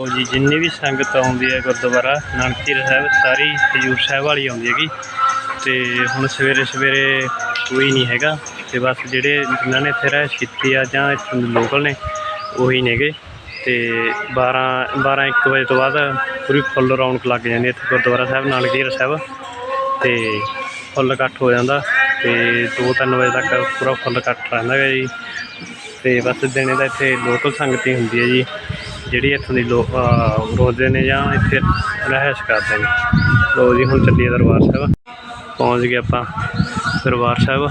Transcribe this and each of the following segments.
ਉਹ ਜੀ, ਜਿੰਨੀ ਵੀ ਸੰਗਤ ਆਉਂਦੀ ਹੈ ਗੁਰਦੁਆਰਾ ਨਾਨਕੀਰ ਸਾਹਿਬ, ਸਾਰੀ ਹਜੂਰ ਸਾਹਿਬ ਵਾਲੀ ਆਉਂਦੀ ਹੈਗੀ। ਤੇ ਹੁਣ ਸਵੇਰੇ ਸਵੇਰੇ ਕੋਈ ਨਹੀਂ ਹੈਗਾ ਤੇ ਬਸ ਜਿਹੜੇ ਜਿਨ੍ਹਾਂ ਨੇ ਇੱਥੇ ਰਹਿਸ਼ ਕੀਤੀ ਆ ਜਾਂ ਇੱਥੋਂ ਦੇ ਲੋਕਲ ਨੇ, ਉਹੀ ਨੇਗੇ। ਤੇ 12 12 1 ਵਜੇ ਤੋਂ ਬਾਅਦ ਪੂਰੀ ਫੁੱਲ ਰੌਣਕ ਲੱਗ ਜਾਂਦੀ ਇੱਥੇ ਗੁਰਦੁਆਰਾ ਸਾਹਿਬ ਨਾਨਕੀਰ ਸਾਹਿਬ। ਤੇ ਫੁੱਲ ਇਕੱਠ ਹੋ ਜਾਂਦਾ ਤੇ 2-3 ਵਜੇ ਤੱਕ ਪੂਰਾ ਫੁੱਲ ਇਕੱਠ ਰਹਿੰਦਾ ਹੈ ਜੀ। ਤੇ ਬਸ ਦਿਨੇ ਦਾ ਇੱਥੇ ਲੋਕਲ ਸੰਗਤ ਹੀ ਹੁੰਦੀ ਹੈ ਜੀ। ਜਿਹੜੀ ਇੱਥੋਂ ਦੀ ਲੋਕ ਰੋਜ਼ਦੇ ਨੇ ਜਾਂ ਇੱਥੇ ਰਹਿਸ਼ ਕਰਦੇ ਨੇ। ਲੋ ਜੀ, ਹੁਣ ਚੱਲੀਏ ਦਰਬਾਰ ਸਾਹਿਬ। ਪਹੁੰਚ ਗਏ ਆਪਾਂ ਦਰਬਾਰ ਸਾਹਿਬ।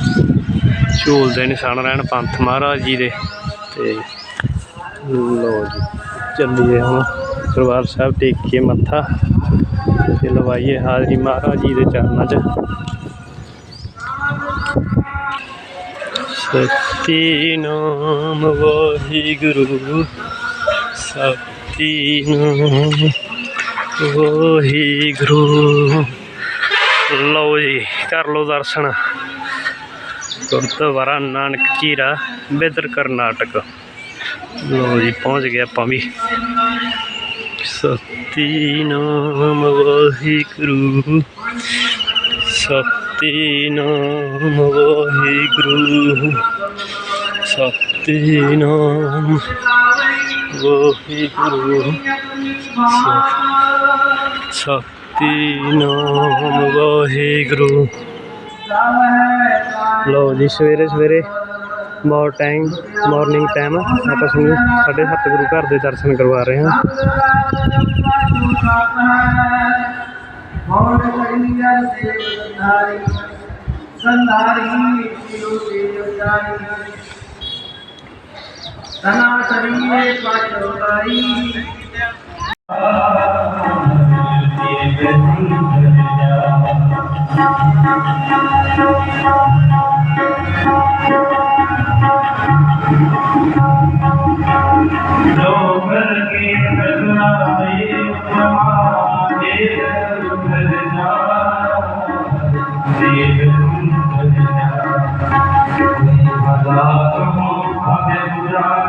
ਝੂਲਦੇ ਨਿਸ਼ਾਨ ਰਹਿਣ ਪੰਥ ਮਹਾਰਾਜ ਜੀ ਦੇ। ਤੇ ਲੋ ਜੀ, ਚੱਲੀਏ ਹੁਣ ਦਰਬਾਰ ਸਾਹਿਬ ਟੇਕੀਏ ਮੱਥਾ। ਤੇ ਲਵਾਈਏ ਹਾਜ਼ਰੀ ਮਹਾਰਾਜ ਜੀ ਦੇ ਚਰਨਾਂ 'ਚ। ਸਤਿਨਾਮ ਵਾਹਿਗੁਰੂ। ਸਤਿਨਾਮ ਵਾਹਿਗੁਰੂ ਲਓ ਜੀ, ਕਰ ਲਓ ਦਰਸ਼ਨ। ਗੁਰਦੁਆਰਾ ਨਾਨਕ ਚੀਰਾ, ਬਿਦਰ ਕਰਨਾਟਕ। ਲਓ ਜੀ, ਪਹੁੰਚ ਗਏ ਆਪਾਂ ਵੀ। ਸਤਿਨਾਮ ਵਾਹਿਗੁਰੂ ਸਤੀ ਸਤਿਨਾਮ ਵਾਹਿਗੁਰੂ ਸਤਿਨਾਮ ਵਾਹਿਗੁਰੂ। ਸ- ਸਤਿਨਾਮ ਵਾਹਿਗੁਰੂ। ਲਓ ਜੀ, ਸਵੇਰੇ ਸਵੇਰੇ ਮੋਰ ਟਾਈਮ ਮਾਰਨਿੰਗ ਟਾਈਮ ਆਪਾਂ ਤੁਹਾਨੂੰ ਸਾਡੇ ਗੁਰੂ ਘਰ ਦੇ ਦਰਸ਼ਨ ਕਰਵਾ ਰਹੇ ਹਾਂ। ਲੋਕਰ ਕੇ ਬਗਲਾਏ ਸਮਾਦੇ ਸੁਖਲ ਜਾ ਦੇ ਸਾਧ ਜਲੀ ਠਾਕੁਰ ਸੇਵਾ ਆਪਨ ਜਲੀ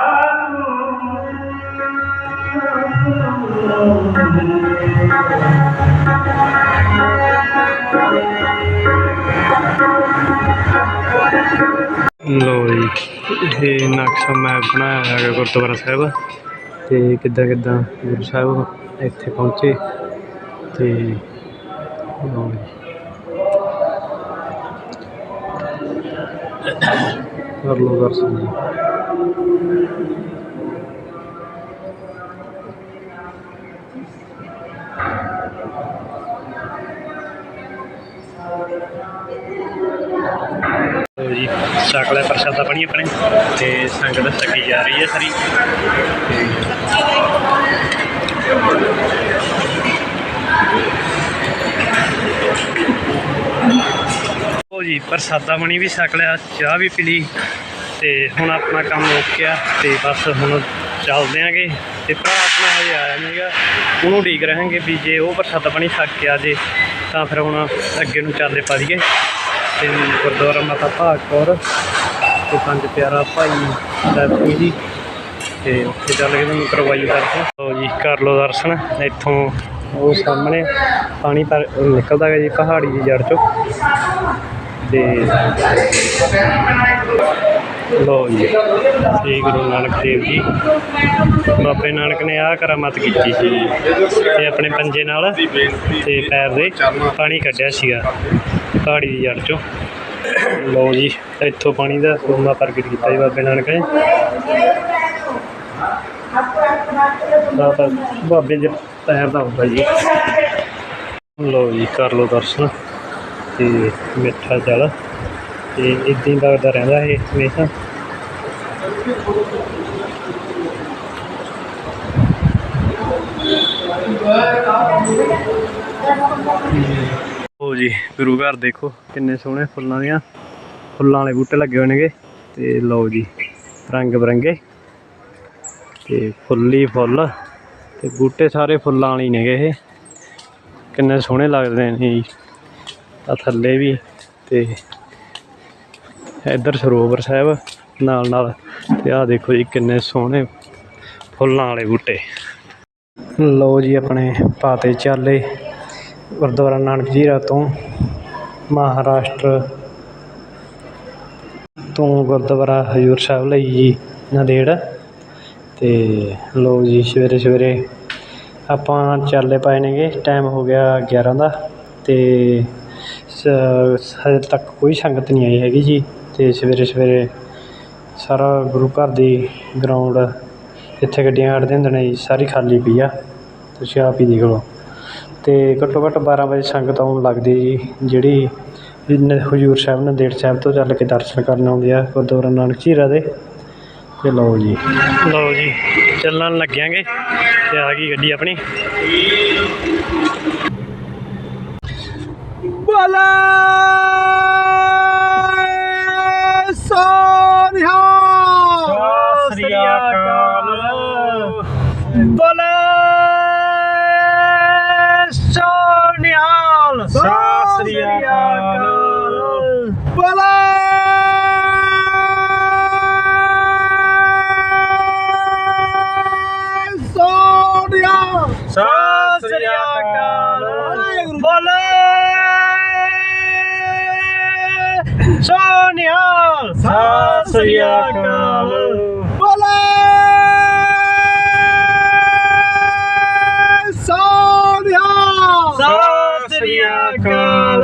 ਲੋ ਜੀ, ਇਹ ਨਕਸ਼ਾ ਮੈਪ ਬਣਾਇਆ ਹੋਇਆ ਗੁਰਦੁਆਰਾ ਸਾਹਿਬ। ਤੇ ਕਿੱਦਾਂ ਕਿੱਦਾਂ ਗੁਰੂ ਸਾਹਿਬ ਇੱਥੇ ਪਹੁੰਚੇ ਤੇ ਲਓ ਜੀ। ਕਰ ਲੋ ਦਰਸ਼ਨ। ਜੀ ਲਓ ਜੀ ਸਾਕਲਾ ਪ੍ਰਸ਼ਾਦਾ ਬਣੀ ਆਪਣੇ ਤੇ ਸੰਗਤ ਸਕੀ ਜਾ ਰਹੀ ਹੈ ਸਾਰੀ। ਉਹ ਜੀ, ਪ੍ਰਸ਼ਾਦਾ ਬਣੀ ਵੀ ਛਕ ਲਿਆ ਚਾਹ ਵੀ ਪੀ ਲਈ ਤੇ ਹੁਣ ਆਪਣਾ ਕੰਮ ਮੁੱਕ ਗਿਆ ਤੇ ਬਸ ਹੁਣ ਚੱਲਦੇ ਆਂਗੇ ਤੇ ਭਰਾ ਆਪਣਾ ਹਜੇ ਆਇਆ ਨਹੀਂਗਾ ਉਹਨੂੰ ਉਡੀਕ ਰਹਾਂਗੇ ਵੀ ਜੇ ਉਹ ਪ੍ਰਸ਼ਾਦਾ ਬਣੀ ਛਕ ਕੇ ਆ ਜੇ ਤਾਂ ਫਿਰ ਹੁਣ ਅੱਗੇ ਨੂੰ ਚੱਲਦੇ ਪਾ ਦਈਏ ਤੇ ਗੁਰਦੁਆਰਾ ਮਾਤਾ ਭਾਗ ਕੌਰ ਤੇ ਪੰਜ ਪਿਆਰਾ ਭਾਈ ਸਾਹਿਬ ਜੀ। ਤੇ ਉੱਥੇ ਚੱਲ ਕੇ ਤੁਹਾਨੂੰ ਕਰਵਾਈ ਦਰਸ਼ਨ। ਲਓ ਜੀ, ਕਰ ਲਓ ਦਰਸ਼ਨ। ਇੱਥੋਂ ਉਹ ਸਾਹਮਣੇ ਪਾਣੀ ਪਰ ਨਿਕਲਦਾ ਹੈ ਜੀ, ਪਹਾੜੀ ਦੀ ਜੜ ਚੋਂ। ਤੇ ਲਓ ਜੀ, ਸ੍ਰੀ ਗੁਰੂ ਨਾਨਕ ਦੇਵ ਜੀ। ਬਾਬੇ ਨਾਨਕ ਨੇ ਆਹ ਕਰਾਮਤ ਕੀਤੀ ਸੀ ਤੇ ਆਪਣੇ ਪੰਜੇ ਨਾਲ ਤੇ ਪੈਰ ਦੇ ਪਾਣੀ ਕੱਢਿਆ ਸੀਗਾ, ਪਹਾੜੀ ਦੀ ਜੜ ਚੋਂ। ਲਓ ਜੀ, ਇੱਥੋਂ ਪਾਣੀ ਦਾ ਸੋਮਾ ਪ੍ਰਗਟ ਕੀਤਾ ਜੀ ਬਾਬੇ ਨਾਨਕ ਨੇ। ਬਾਬੇ ਦੇ ਪੈਰ ਦਾ ਹੁੰਦਾ ਜੀ। ਲਓ ਜੀ, ਕਰ ਲਓ ਦਰਸ਼ਨ ਤੇ ਮਿੱਠਾ ਜਲ। ਤੇ ਇਦਾਂ ਹੀ ਲੱਗਦਾ ਰਹਿੰਦਾ ਇਹ ਹਮੇਸ਼ਾ। ਉਹ ਜੀ, ਗੁਰੂ ਘਰ ਦੇਖੋ, ਕਿੰਨੇ ਸੋਹਣੇ ਫੁੱਲਾਂ ਦੀਆਂ। ਫੁੱਲਾਂ ਵਾਲੇ ਬੂਟੇ ਲੱਗੇ ਹੋਏ ਨੇਗੇ। ਤੇ ਲਓ ਜੀ, ਰੰਗ ਬਰੰਗੇ। ਤੇ ਫੁੱਲੀ ਫੁੱਲ। ਤੇ ਬੂਟੇ ਸਾਰੇ ਫੁੱਲਾਂ ਵਾਲੇ ਨੇਗੇ ਇਹ। ਕਿੰਨੇ ਸੋਹਣੇ ਲੱਗਦੇ ਨੇ ਜੀ। ਆ ਥੱਲੇ ਵੀ ਤੇ ਇੱਧਰ ਸਰੋਵਰ ਸਾਹਿਬ, ਨਾਲ ਨਾਲ ਤੇ ਆਹ ਦੇਖੋ ਜੀ ਕਿੰਨੇ ਸੋਹਣੇ ਫੁੱਲਾਂ ਵਾਲੇ ਬੂਟੇ। ਲਓ ਜੀ ਆਪਣੇ ਪਾਤੇ ਚਾਲੇ ਗੁਰਦੁਆਰਾ ਨਾਨਕ ਜੀਰਾ ਤੋਂ ਮਹਾਰਾਸ਼ਟਰ ਤੋਂ ਗੁਰਦੁਆਰਾ ਹਜੂਰ ਸਾਹਿਬ ਲਈ ਜੀ ਨਾਂਦੇੜ। ਤੇ ਲੋ ਜੀ ਸਵੇਰੇ ਸਵੇਰੇ ਆਪਾਂ ਚਾਲੇ ਪਾਏ ਨੇਗੇ ਟਾਈਮ ਹੋ ਗਿਆ 11 ਦਾ ਤੇ ਹਜੇ ਤੱਕ ਕੋਈ ਸੰਗਤ ਨਹੀਂ ਆਈ ਹੈਗੀ ਜੀ। ਤੇ ਸਵੇਰੇ ਸਵੇਰੇ ਸਾਰਾ ਗੁਰੂ ਘਰ ਦੀ ਗਰਾਊਂਡ ਜਿੱਥੇ ਗੱਡੀਆਂ ਖੜ੍ਹਦੀਆਂ ਹੁੰਦੀਆਂ ਨੇ ਜੀ ਸਾਰੀ ਖਾਲੀ ਪਈ ਆ ਤੁਸੀਂ ਆਪ ਹੀ ਦੇਖ ਲਓ। ਤੇ ਘੱਟੋ ਘੱਟ 12 ਵਜੇ ਸੰਗਤ ਆਉਣ ਲੱਗਦੀ ਜੀ ਜਿਹੜੀ ਹਜ਼ੂਰ ਸਾਹਿਬ ਨੰਦੇੜ ਸਾਹਿਬ ਤੋਂ ਚੱਲ ਕੇ ਦਰਸ਼ਨ ਕਰਨ ਆਉਂਦੀ ਆ ਗੁਰਦੁਆਰਾ ਨਾਨਕ ਝੀਰਾ ਦੇ। ਤੇ ਲਓ ਜੀ। ਲਓ ਜੀ ਚੱਲਣ ਲੱਗਿਆਂਗੇ ਤੇ ਆ ਗਈ ਗੱਡੀ ਆਪਣੀ। ਸਤਿ ਸਤਿ ਸ੍ਰੀ ਅਕਾਲ। ਬੋਲੇ! ਸੋਨਿਆ! ਸਤਿ ਸ੍ਰੀ ਅਕਾਲ। ਬੋਲੇ! ਸੋਨਿਹਾਲ ਸਤਿ ਸ੍ਰੀ ਅਕਾਲ। ਬੋਲੇ! ਸੋਨਿਆ! ਸਤਿ ਸ੍ਰੀ ਅਕਾਲ।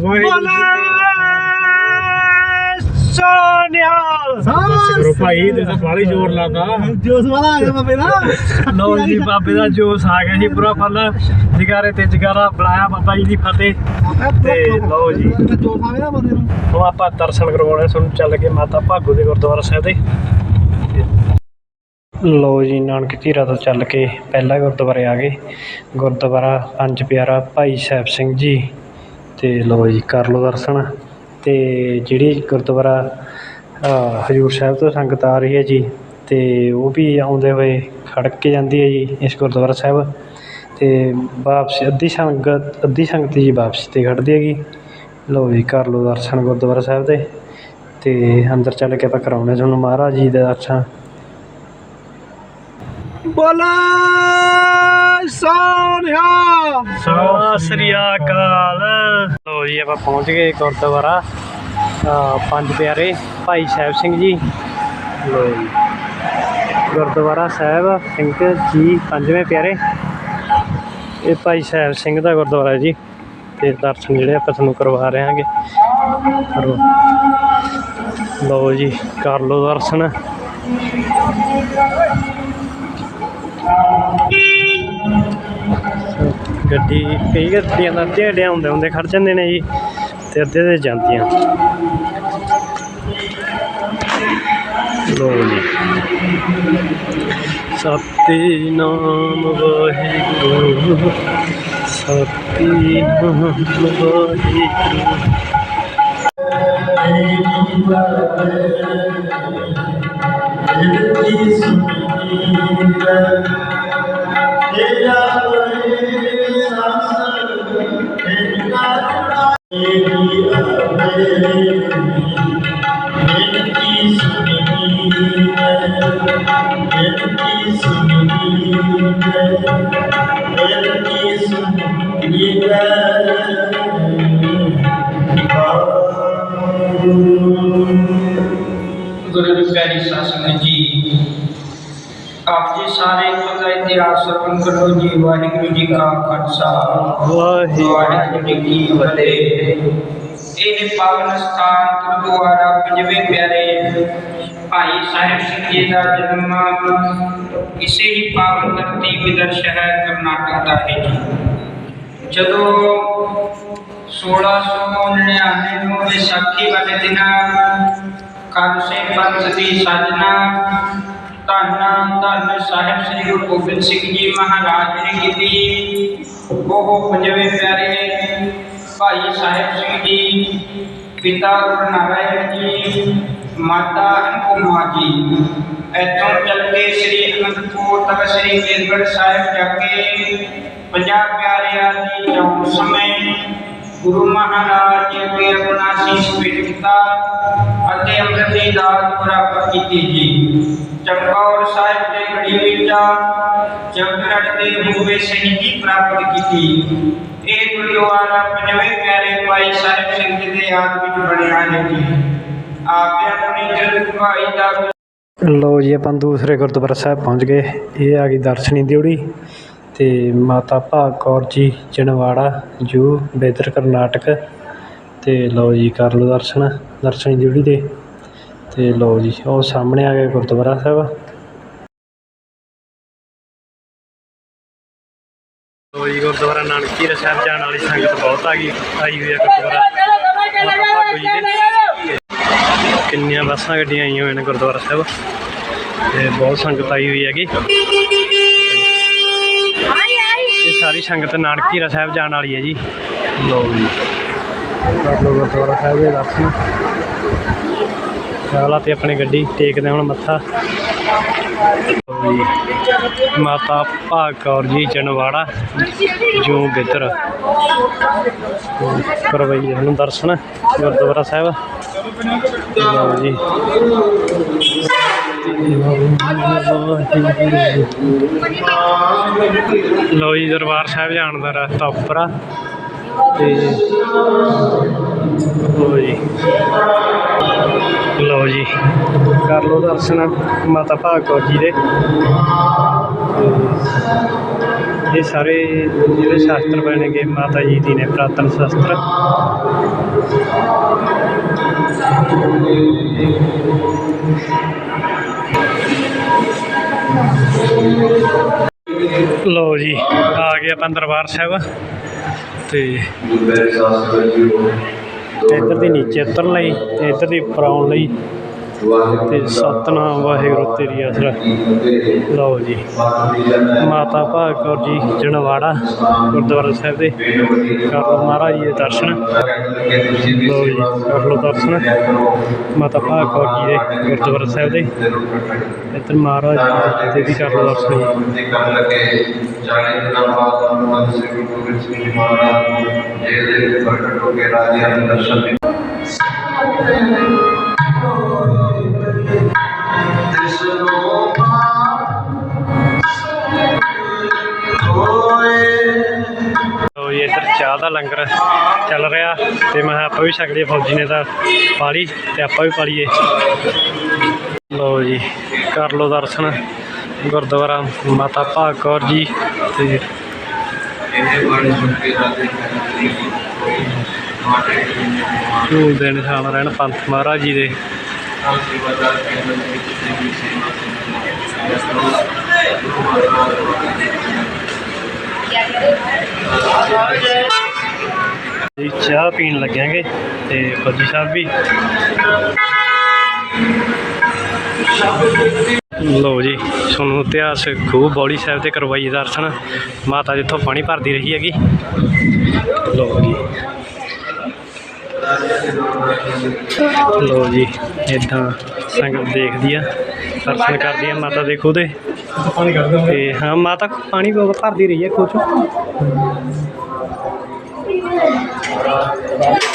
ਬੋਲੇ ਗੁਰੂ ਭਾਈ ਤੇ ਤਾਂ ਬਾਲੀ ਜ਼ੋਰ ਲਾਦਾ ਜੋਸ ਵਾਲਾ ਆ ਗਿਆ ਬਾਬੇ ਦਾ। ਲਓ ਜੀ ਬਾਬੇ ਦਾ ਜੋਸ਼ ਆ ਗਿਆ ਜੀ ਪੂਰਾ ਫੁੱਲ। ਜਗਾਰੇ ਤੇ ਜਗਾਰਾ ਬੁਲਾਇਆ ਬਾਬਾ ਜੀ ਦੀ ਫਤਿਹ। ਤੇ ਲਓ ਜੀ। ਜੋਸ ਆਵੇ ਨਾ। ਬੰਦੇ ਨੂੰ ਹੁਣ ਆਪਾਂ ਦਰਸ਼ਨ ਕਰਵਾਉਣੇ ਚੱਲ ਕੇ ਮਾਤਾ ਭਾਗੋ ਦੇ ਗੁਰਦੁਆਰਾ ਸਾਹਿਬ ਦੇ ਲਓ ਜੀ, ਨਾਨਕ ਝੀਰਾ ਤੋਂ ਚੱਲ ਕੇ ਪਹਿਲਾ ਗੁਰਦੁਆਰੇ ਆ ਗਏ। ਗੁਰਦੁਆਰਾ ਪੰਜ ਪਿਆਰਾ ਭਾਈ ਸਾਹਿਬ ਸਿੰਘ ਜੀ। ਅਤੇ ਲਓ ਜੀ, ਕਰ ਲਓ ਦਰਸ਼ਨ। ਅਤੇ ਜਿਹੜੀ ਗੁਰਦੁਆਰਾ ਹਜ਼ੂਰ ਸਾਹਿਬ ਤੋਂ ਸੰਗਤ ਆ ਰਹੀ ਹੈ ਜੀ ਅਤੇ ਉਹ ਵੀ ਆਉਂਦੇ ਹੋਏ ਖੜ ਕੇ ਜਾਂਦੀ ਹੈ ਜੀ ਇਸ ਗੁਰਦੁਆਰਾ ਸਾਹਿਬ। ਅਤੇ ਵਾਪਸੀ, ਅੱਧੀ ਸੰਗਤ ਅੱਧੀ ਸੰਗਤ ਜੀ ਵਾਪਸੀ ਤੇ ਖੜ੍ਹਦੀ ਹੈਗੀ। ਲਓ ਜੀ, ਕਰ ਲਓ ਦਰਸ਼ਨ ਗੁਰਦੁਆਰਾ ਸਾਹਿਬ ਦੇ। ਅਤੇ ਅੰਦਰ ਚੱਲ ਕੇ ਆਪਾਂ ਕਰਾਉਣੇ ਤੁਹਾਨੂੰ ਮਹਾਰਾਜ ਜੀ ਦੇ ਦਰਸ਼ਨ। ਬੋਲੇ ਸੋਨਿਆ। ਸਤਿ ਸ੍ਰੀ ਅਕਾਲ। ਲੋ ਜੀ, ਆਪਾਂ ਪਹੁੰਚ ਗਏ ਗੁਰਦੁਆਰਾ ਪੰਜ ਪਿਆਰੇ, ਭਾਈ ਸਾਹਿਬ ਸਿੰਘ ਜੀ। ਲੋ ਜੀ, ਗੁਰਦੁਆਰਾ ਸਾਹਿਬ ਸਿੰਘ ਜੀ, ਪੰਜਵੇਂ ਪਿਆਰੇ। ਇਹ ਭਾਈ ਸਾਹਿਬ ਸਿੰਘ ਦਾ ਗੁਰਦੁਆਰਾ ਜੀ। ਤੇ ਦਰਸ਼ਨ ਜਿਹੜੇ ਆਪਾਂ ਤੁਹਾਨੂੰ ਕਰਵਾ ਰਹੇ ਹਾਂਗੇ। ਕਰੋ। ਲੋ ਜੀ, ਕਰ ਲਓ ਦਰਸ਼ਨ। ਗੱਡੀ, ਕਈ ਗੱਡੀਆਂ ਦਾ ਅੱਧੇ ਅੱਡਿਆਂ ਹੁੰਦੇ ਹੁੰਦੇ ਖੜ ਜਾਂਦੇ ਨੇ ਜੀ, ਤੇ ਅੱਧੇ ਤੇ ਜਾਂਦੀਆਂ। ਲੋ ਜੀ। ਸਤਿ ਨਾਮ ਵਾਹਿਗੁਰੂ, ਸਤਿ ਨਾਮ ਵਾਹਿਗੁਰੂ। ਜੀ ਆਪ ਜੀ ਸਾਰੇ ਇੱਕ ਦਾ ਇਤਿਹਾਸ ਸਰਵਣ ਕਰੋ ਜੀ ਵਾਹਿਗੁਰੂ ਜੀ ਕਾ ਖਾਲਸਾ ਵਾਹਿਗੁਰੂ ਵਾਹਿਗੁਰੂ ਜੀ ਕੀ ਫਤਿਹ ਇਹ ਪਾਵਨ ਸਥਾਨ ਗੁਰਦੁਆਰਾ ਪੰਜਵੇਂ ਪਿਆਰੇ ਭਾਈ ਸਾਹਿਬ ਸਿੰਘ ਜੀ ਦਾ ਜਨਮ ਇਸੇ ਹੀ ਪਾਵਨ ਧਰਤੀ ਵਿਦਰ ਸ਼ਹਿਰ ਕਰਨਾਟਕ ਦਾ ਹੈ ਜੀ। ਜਦੋਂ 1699 ਨੂੰ ਵਿਸਾਖੀ ਵਾਲੇ ਦਿਨ ਕਾਲਸੇ ਪੰਥ ਦੀ ਸਾਜਨਾ ਧੰਨ ਧੰਨ ਸਾਹਿਬ ਸ੍ਰੀ ਗੁਰੂ ਗੋਬਿੰਦ ਸਿੰਘ ਜੀ ਮਹਾਰਾਜ ਨੇ ਕੀਤੀ। ਉਹ ਪੰਜਵੇਂ ਪਿਆਰੇ ਭਾਈ ਸਾਹਿਬ ਸਿੰਘ ਜੀ, ਪਿਤਾ ਗੁਰੂ ਨਾਰਾਇਣ ਜੀ, ਮਾਤਾ ਅਨੁਪਮਾ ਜੀ। ਇੱਥੋਂ ਚੱਲ ਕੇ ਸ੍ਰੀ ਅਨੰਦਪੁਰ ਤੱਕ ਸ੍ਰੀ ਕੇਸਗੜ੍ਹ ਸਾਹਿਬ ਜਾ ਕੇ ਪੰਜਾਬ ਪਿਆਰਿਆਂ ਦੀ ਚੌਂਕ ਸਮੇਂ ਗੁਰੂ ਮਹਾਰਾਜ ਜੀ ਅੱਗੇ ਆਪਣਾ ਸੀਸ ਭੇਟ ਕੀਤਾ ਅਤੇ ਅੰਮ੍ਰਿਤ ਦੀ ਦਾਤ ਪ੍ਰਾਪਤ ਕੀਤੀ ਜੀ। ਚਮਕੌਰ ਸਾਹਿਬ ਦੇ ਗੜੀ ਵਿੱਚ ਜੰਗਲੜ ਦੇ ਰੂਪੇ ਸ਼ਹੀਦੀ ਪ੍ਰਾਪਤ ਕੀਤੀ। ਇਹ ਗੁਰਦੁਆਰਾ ਪੰਜਵੇਂ ਪਿਆਰੇ ਭਾਈ ਸਾਹਿਬ ਸਿੰਘ ਜੀ ਦੇ ਯਾਦ ਵਿੱਚ ਬਣਿਆ ਹੈ ਜੀ। ਆਪੇ ਆਪਣੀ ਜਲ ਭਾਈ ਦਾ ਲੋ ਜੀ, ਆਪਾਂ ਦੂਸਰੇ ਗੁਰਦੁਆਰਾ ਸਾਹਿਬ ਪਹੁੰਚ ਗਏ। ਇਹ ਆ ਗਈ ਦਰਸ਼ਨੀ ਦਿਉੜੀ ਤੇ ਮਾਤਾ ਭਾਗ ਕੌਰ ਜੀ ਜਨਵਾੜਾ ਜੂ, ਬੇਦਰ ਕਰਨਾਟਕ ਤੇ ਲਓ ਜੀ, ਕਰ ਲਓ ਦਰਸ਼ਨ, ਦਰਸ਼ਨੀ ਦਿਉੜੀ ਦੇ। ਤੇ ਲਓ ਜੀ, ਉਹ ਸਾਹਮਣੇ ਆ ਗਿਆ ਗੁਰਦੁਆਰਾ ਸਾਹਿਬ। ਗੁਰਦੁਆਰਾ ਨਾਨਕੀ ਸਾਹਿਬ ਜਾਣ ਵਾਲੀ ਸੰਗਤ ਬਹੁਤ ਆ ਗਈ, ਆਈ ਹੋਈ ਆ ਗੁਰਦੁਆਰਾ। ਭਾਗੋ ਜੀ ਦੇ ਕਿੰਨੀਆਂ ਬੱਸਾਂ ਗੱਡੀਆਂ ਆਈਆਂ ਹੋਈਆਂ ਨੇ ਗੁਰਦੁਆਰਾ ਸਾਹਿਬ। ਤੇ ਬਹੁਤ ਸੰਗਤ ਆਈ ਹੋਈ ਹੈਗੀ। ਇਹ ਸਾਰੀ ਸੰਗਤ ਨਾਨਕੀ ਸਾਹਿਬ ਜਾਣ ਵਾਲੀ ਹੈ ਜੀ। ਲੋ ਜੀ। ਗੁਰਦੁਆਰਾ ਸਾਹਿਬ ਦੇ ਦਰਸ਼ਨ। ਚਾਲਾ ਤੇ ਆਪਣੀ ਗੱਡੀ ਟੇਕਦੇ ਹੁਣ ਮੱਥਾ। ਲਓ ਜੀ। ਮਾਤਾ ਭਾਗ ਕੌਰ ਜੀ ਜਨਵਾੜਾ, ਜੋ ਬਿੱਦਰ ਕਰਵਾਈ ਹੁਣ ਦਰਸ਼ਨ, ਗੁਰਦੁਆਰਾ ਸਾਹਿਬ। ਲਓ ਜੀ। ਲਓ ਜੀ, ਦਰਬਾਰ ਸਾਹਿਬ ਜਾਣ ਦਾ ਰਸਤਾ ਉੱਪਰ ਆ। ਤੇ ਲਓ ਜੀ। ਲਓ ਜੀ। ਕਰ ਲਓ ਦਰਸ਼ਨ ਮਾਤਾ ਭਾਗ ਜੀ ਦੇ। ਇਹ ਸਾਰੇ ਜਿਹੜੇ ਸ਼ਾਸਤਰ ਬਣੇਗੇ ਮਾਤਾ ਜੀ ਦੀ ਨੇ ਪ੍ਰਾਤਨ ਸ਼ਾਸਤਰ। ਲਓ ਜੀ, ਆ ਗਏ ਆਪਾਂ ਦਰਬਾਰ ਸਾਹਿਬ। ਤੇ ਗੁਰਦੁਆਰੇ ਇੱਧਰ ਦੀ ਨੀਚੇ ਉਤਰਨ ਲਈ ਤੇ ਇੱਧਰ ਦੀ ਉੱਪਰ ਆਉਣ ਲਈ ਤੇ ਸਤਨਾਮ ਵਾਹਿਗੁਰੂ ਤੇਰੀ ਆਸਰਾ। ਲਓ ਜੀ। ਮਾਤਾ ਭਾਗ ਕੌਰ ਜੀ ਜਨਵਾੜਾ ਗੁਰਦੁਆਰਾ ਸਾਹਿਬ ਦੇ ਕਰ ਲਓ ਮਹਾਰਾਜ ਜੀ ਦੇ ਦਰਸ਼ਨ। ਲਓ ਜੀ ਕਰ ਲਓ ਦਰਸ਼ਨ। ਮਾਤਾ ਭਾਗ ਕੌਰ ਜੀ ਦੇ ਗੁਰਦੁਆਰਾ ਸਾਹਿਬ ਦੇ। ਇੱਧਰ ਮਹਾਰਾਜ ਜੀ ਦੇ ਵੀ ਕਰ ਲਓ ਦਰਸ਼ਨ। ਜੀ ਜਾਣੇ ਦਿਨਾਂ ਬਾਅਦ ਹਨੂਮਾਨ ਸਿੰਘ ਗੁਰੂ ਗੋਬਿੰਦ ਸਿੰਘ ਜੀ ਮਹਾਰਾਜ ਦੇ ਪ੍ਰਗਟ ਹੋ ਕੇ ਰਾਜਿਆਂ ਨੂੰ ਦਰਸ਼ਨ ਦਿੱਤੇ ਲੰਗਰ ਚੱਲ ਰਿਹਾ ਤੇ ਮੈਂ ਆਪਾਂ ਵੀ ਛਕ ਲਈਏ ਫੌਜੀ ਨੇ ਤਾਂ ਪਾ ਲਈ ਤੇ ਆਪਾਂ ਵੀ ਪਾ ਲਈਏ ਲਓ ਜੀ, ਕਰ ਲਓ ਦਰਸ਼ਨ। ਗੁਰਦੁਆਰਾ ਮਾਤਾ ਭਾਗ ਕੌਰ ਜੀ ਤੇ ਇਹਨੇ ਬਾਰੇ ਸੁਣ ਝੂਲ ਦੇ ਨਿਸ਼ਾਨ ਰਹਿਣ ਪੰਥ ਮਹਾਰਾਜ ਜੀ ਦੇ। ਨਾਲ ਸੇਵਾਦਾਰ ਚਾਹ ਪੀਣ ਲੱਗਿਆਂਗੇ ਤੇ ਫੌਜੀ ਸਾਹਿਬ ਵੀ। ਲਓ ਜੀ, ਤੁਹਾਨੂੰ ਇਤਿਹਾਸ ਖੂਹ ਬੌਲੀ ਸਾਹਿਬ ਤੇ ਕਰਵਾਈ ਦਰਸ਼ਨ। ਮਾਤਾ ਜਿੱਥੋਂ ਪਾਣੀ ਭਰਦੀ ਰਹੀ ਹੈਗੀ। ਲਓ ਜੀ। ਲਓ ਜੀ, ਇਦਾਂ ਸੰਗਤ ਦੇਖਦੀ ਆ, ਦਰਸ਼ਨ ਕਰਦੀ ਆ ਮਾਤਾ ਦੇ ਖੂਹ ਦੇ ਤੇ ਹਾਂ, ਮਾਤਾ ਪਾਣੀ ਬਹੁਤ ਭਰਦੀ ਰਹੀ ਹੈ ਖੂਹ ਚੋਂ।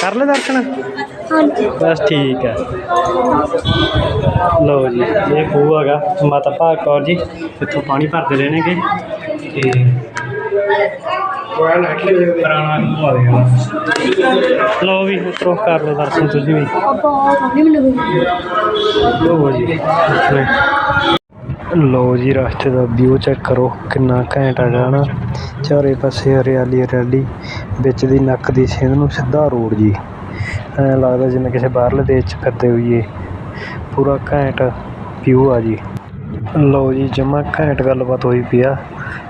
ਕਰ ਲੈ ਦਰਸ਼ਨ? ਬਸ ਠੀਕ ਹੈ। ਲਓ ਜੀ ਇਹ ਖੂਹ ਹੈਗਾ ਮਾਤਾ ਭਾਗ ਕੌਰ ਜੀ ਇੱਥੋਂ ਪਾਣੀ ਭਰਦੇ ਰਹਿਣਗੇ। ਤੇ ਪੁਰਾਣਾ ਖੂਹ ਆ ਗਿਆ। ਲਓ ਵੀ ਉਤਰੋ ਕਰ ਲਓ ਦਰਸ਼ਨ ਤੁਸੀਂ ਵੀ। ਲਓ ਜੀ ਲਓ ਜੀ, ਰਸਤੇ ਦਾ ਵਿਊ ਚੈੱਕ ਕਰੋ, ਕਿੰਨਾ ਘੈਂਟ ਹੈਗਾ ਨਾ ਚਾਰੇ ਪਾਸੇ ਹਰਿਆਲੀ ਹਰਿਆਲੀ, ਵਿੱਚ ਦੀ ਨੱਕ ਦੀ ਸਿੰਧ ਨੂੰ ਸਿੱਧਾ ਰੋਡ ਜੀ। ਐਂ ਲੱਗਦਾ ਜਿਵੇਂ ਕਿਸੇ ਬਾਹਰਲੇ ਦੇਸ਼ 'ਚ ਫਿਰਦੇ ਹੋਈਏ। ਪੂਰਾ ਘੈਂਟ ਵਿਊ ਆ ਜੀ। ਲਓ ਜੀ, ਜਮਾਂ ਘੈਂਟ ਗੱਲਬਾਤ ਹੋਈ ਪਈ ਆ।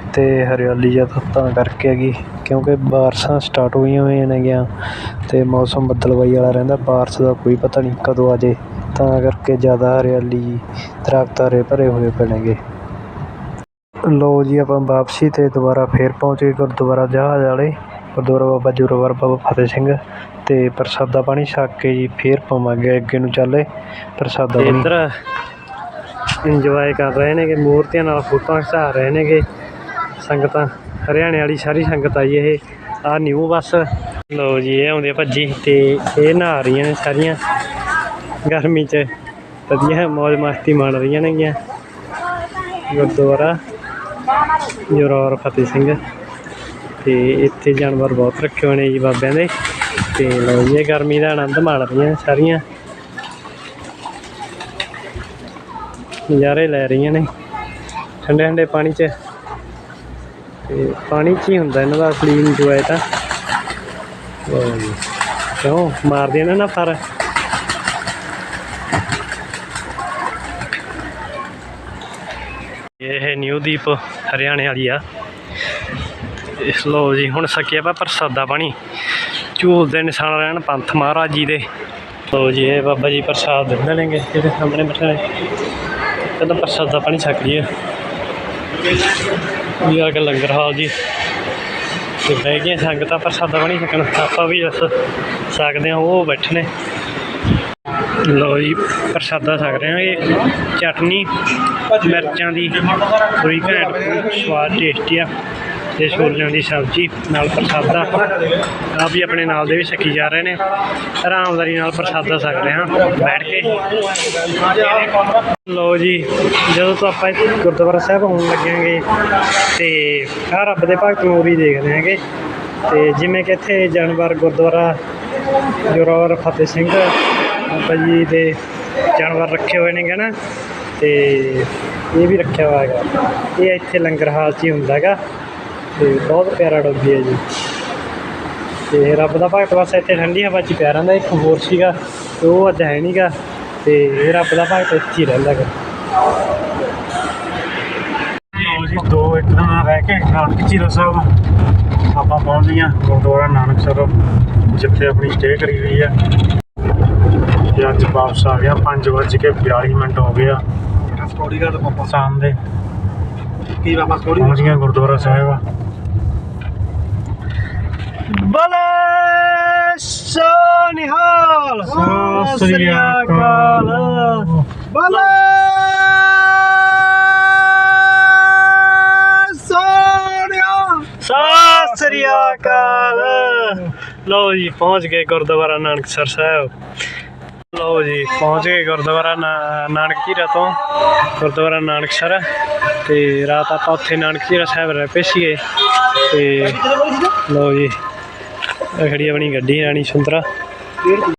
ਅਤੇ ਹਰਿਆਲੀ ਜ਼ਿਆਦਾ ਤਾਂ ਕਰਕੇ ਹੈਗੀ ਕਿਉਂਕਿ ਬਾਰਿਸ਼ਾਂ ਸਟਾਰਟ ਹੋਈਆਂ ਹੋਈਆਂ ਨੇਗੀਆਂ। ਅਤੇ ਮੌਸਮ ਬੱਦਲਵਾਈ ਵਾਲਾ ਰਹਿੰਦਾ, ਬਾਰਿਸ਼ ਦਾ ਕੋਈ ਪਤਾ ਨਹੀਂ ਕਦੋਂ ਆ ਜੇ। ਤਾਂ ਕਰਕੇ ਜ਼ਿਆਦਾ ਹਰਿਆਲੀ ਦਰਖਤ ਹਰੇ ਭਰੇ ਹੋਏ ਪਏ ਨੇਗੇ ਲਓ ਜੀ ਆਪਾਂ ਵਾਪਸੀ ਤੇ ਦੁਬਾਰਾ ਫੇਰ ਪਹੁੰਚ ਗੁਰਦੁਆਰਾ ਜਹਾਜ਼ ਵਾਲੇ। ਗੁਰਦੁਆਰਾ ਬਾਬਾ ਜ਼ੋਰਾਵਰ ਬਾਬਾ ਫਤਿਹ ਸਿੰਘ ਤੇ ਪ੍ਰਸਾਦਾ ਪਾਣੀ ਛਕ ਕੇ ਜੀ ਫੇਰ ਪਾਵਾਂਗੇ ਅੱਗੇ ਨੂੰ ਚੱਲੇ। ਪ੍ਰਸਾਦਾ ਪਾਣੀ ਇੱਧਰ ਇੰਜੋਏ ਕਰ ਰਹੇ ਨੇਗੇ ਮੂਰਤੀਆਂ ਨਾਲ ਫੋਟੋਆਂ ਖਿਚਾ ਰਹੇ ਨੇਗੇ। ਸੰਗਤਾਂ ਹਰਿਆਣੇ ਵਾਲੀ ਸਾਰੀ ਸੰਗਤ ਆਈ ਇਹ ਆ ਨਿਊ ਬੱਸ ਲਓ ਜੀ ਇਹ ਆਉਂਦੇ ਭੱਜੀ ਤੇ ਇਹ ਨਹਾ ਰਹੀਆਂ ਨੇ ਸਾਰੀਆਂ। ਗਰਮੀ 'ਚ ਵਧੀਆ ਮौज ਮਸਤੀ ਮਾਣ ਰਹੀਆਂ ਨੇਗੀਆਂ। ਗੁਰਦੁਆਰਾ ਜੋਰਾਵਰ ਫਤਿਹ ਸਿੰਘ। ਤੇ ਇੱਥੇ ਜਾਨਵਰ ਬਹੁਤ ਰੱਖੇ ਹੋਏ ਨੇ ਜੀ ਬਾਬਿਆਂ ਦੇ। ਤੇ ਲਓ ਜੀ ਗਰਮੀ ਦਾ ਆਨੰਦ ਮਾਣ ਰਹੀਆਂ ਸਾਰੀਆਂ। ਨਜ਼ਾਰੇ ਲੈ ਰਹੀਆਂ ਨੇ ਠੰਡੇ ਠੰਡੇ ਪਾਣੀ 'ਚ। ਤੇ ਪਾਣੀ 'ਚ ਹੀ ਹੁੰਦਾ ਇਹਨਾਂ ਦਾ ਅਸਲੀ ਇੰਜੋਏ ਤਾਂ। ਕਿਉਂ? ਮਾਰਦੇ ਨੇ ਨਾ ਫਰ ਇਹ ਨਿਊ ਦੀਪ ਹਰਿਆਣੇ ਵਾਲੀ ਆ। ਇਸ ਲਓ ਜੀ, ਹੁਣ ਸਕਿਆ ਵਾ ਪ੍ਰਸਾਦਾ ਪਾਣੀ। ਝੂਲਦੇ ਨਿਸ਼ਾਨ ਰਹਿਣ ਪੰਥ ਮਹਾਰਾਜ ਜੀ ਦੇ। ਲਓ ਜੀ, ਇਹ ਬਾਬਾ ਜੀ ਪ੍ਰਸਾਦ ਦਿੰਦੇ ਨੇਗੇ ਇਹਦੇ ਸਾਹਮਣੇ ਬੈਠੇ ਕਹਿੰਦਾ ਪ੍ਰਸਾਦਾ ਪਾਣੀ ਛਕ ਲਈਏ। ਇਹ ਆ ਕੇ ਲੰਗਰ ਹਾਲ ਜੀ। ਤੇ ਬਹਿ ਗਏ ਸੰਗਤਾਂ ਪ੍ਰਸਾਦਾ ਪਾਣੀ ਛਕਣ। ਆਪਾਂ ਵੀ ਬਸ ਸਕਦੇ ਹਾਂ, ਉਹ ਬੈਠੇ ਨੇ। ਲਓ ਜੀ, ਪ੍ਰਸਾਦਾ ਛਕ ਰਹੇ ਹਾਂ ਇਹ ਚਟਨੀ, ਮਿਰਚਾਂ ਦੀ ਕੋਈ ਘੈਂਟ ਸਵਾਦ ਟੇਸਟੀ ਆ ਤੇ ਛੋਲਿਆਂ ਦੀ ਸਬਜ਼ੀ ਨਾਲ ਪ੍ਰਸਾਦਾ। ਆ ਵੀ ਆਪਣੇ ਨਾਲ ਦੇ ਵੀ ਛਕੀ ਜਾ ਰਹੇ ਨੇ। ਆਰਾਮਦਾਰੀ ਨਾਲ ਪ੍ਰਸਾਦਾ ਛਕ ਰਹੇ ਹਾਂ, ਬੈਠ ਕੇ। ਲਓ ਜੀ, ਜਦੋਂ ਤੋਂ ਆਪਾਂ ਗੁਰਦੁਆਰਾ ਸਾਹਿਬ ਆਉਣ ਲੱਗਾਂਗੇ ਤੇ ਆ ਰੱਬ ਦੇ ਭਗਤ ਨੂੰ ਵੀ ਦੇਖਦੇ ਹਾਂਗੇ। ਤੇ ਜਿਵੇਂ ਕਿ ਇੱਥੇ ਜਾਨਵਰ ਗੁਰਦੁਆਰਾ, ਜੋਰਾਵਰ, ਫਤਿਹ ਸਿੰਘ ਬਾਬਾ ਜੀ ਦੇ ਜਾਨਵਰ ਰੱਖੇ ਹੋਏ ਨੇ ਨਾ ਤੇ ਇਹ ਵੀ ਰੱਖਿਆ ਹੋਇਆ ਹੈਗਾ। ਇਹ ਇੱਥੇ ਲੰਗਰ ਹਾਲ 'ਚ ਹੀ ਹੁੰਦਾ ਹੈਗਾ, ਤੇ ਬਹੁਤ ਪਿਆਰਾ ਡੋਗੀ ਹੈ ਜੀ। ਤੇ ਰੱਬ ਦਾ ਭਗਤ ਬਸ ਇੱਥੇ ਠੰਡੀ ਹਵਾ 'ਚ ਹੀ ਪਿਆ ਇੱਕ ਹੋਰ ਸੀਗਾ, ਤੇ ਉਹ ਅੱਜ ਹੈ ਨਹੀਂਗਾ ਤੇ ਇਹ ਰੱਬ ਦਾ ਭਗਤ ਇੱਥੇ ਹੀ ਰਹਿੰਦਾ ਗਾ ਜੀ, ਦੋ ਇੱਕ ਦਿਨ ਰਹਿ ਕੇ ਨਾਨਕ ਚੀਰਾ ਸਾਹਿਬ, ਆਪਾਂ ਪਹੁੰਚ ਗਏ ਗੁਰਦੁਆਰਾ ਨਾਨਕਸਰ, ਜਿੱਥੇ ਆਪਣੀ ਸਟੇ ਕਰੀ ਹੋਈ ਹੈ। ਤੇ ਅੱਜ ਵਾਪਸ ਆ ਗਿਆ 5:42 ਮਿੰਟ ਹੋ ਗਏ ਆ। ਸਟੋਰੀ ਦਾ ਪਾਪਾ ਸ਼ਾਮ ਦੇ। ਕੀ ਪਾਪਾ ਸਟੋਰੀ ਪਹੁੰਚ ਗਏ ਗੁਰਦੁਆਰਾ ਸਾਹਿਬ। ਬਲੇ ਸੋਨਿਹਾਲ ਸ੍ਰੀ ਅਕਾਲ। ਬਲੇ ਸੋਨਿਹਾਲ ਸਤਿ ਸ੍ਰੀ ਅਕਾਲ। ਲਓ ਜੀ ਪਹੁੰਚ ਗਏ ਗੁਰਦੁਆਰਾ ਨਾਨਕਸਰ ਸਾਹਿਬ। ਲਓ ਜੀ, ਪਹੁੰਚ ਗਏ ਗੁਰਦੁਆਰਾ ਨਾ- ਨਾਨਕ ਝੀਰਾ ਤੋਂ। ਗੁਰਦੁਆਰਾ ਨਾਨਕਸਰ ਤੇ ਰਾਤ ਆਪਾਂ ਉੱਥੇ ਨਾਨਕ ਝੀਰਾ ਸਾਹਿਬ ਰਹਿ ਪਏ ਸੀਗੇ। ਤੇ ਲਓ ਜੀ ਇਹ ਖੜੀ ਆਪਣੀ ਗੱਡੀ ਰਾਣੀ ਸੁੰਦਰਾ।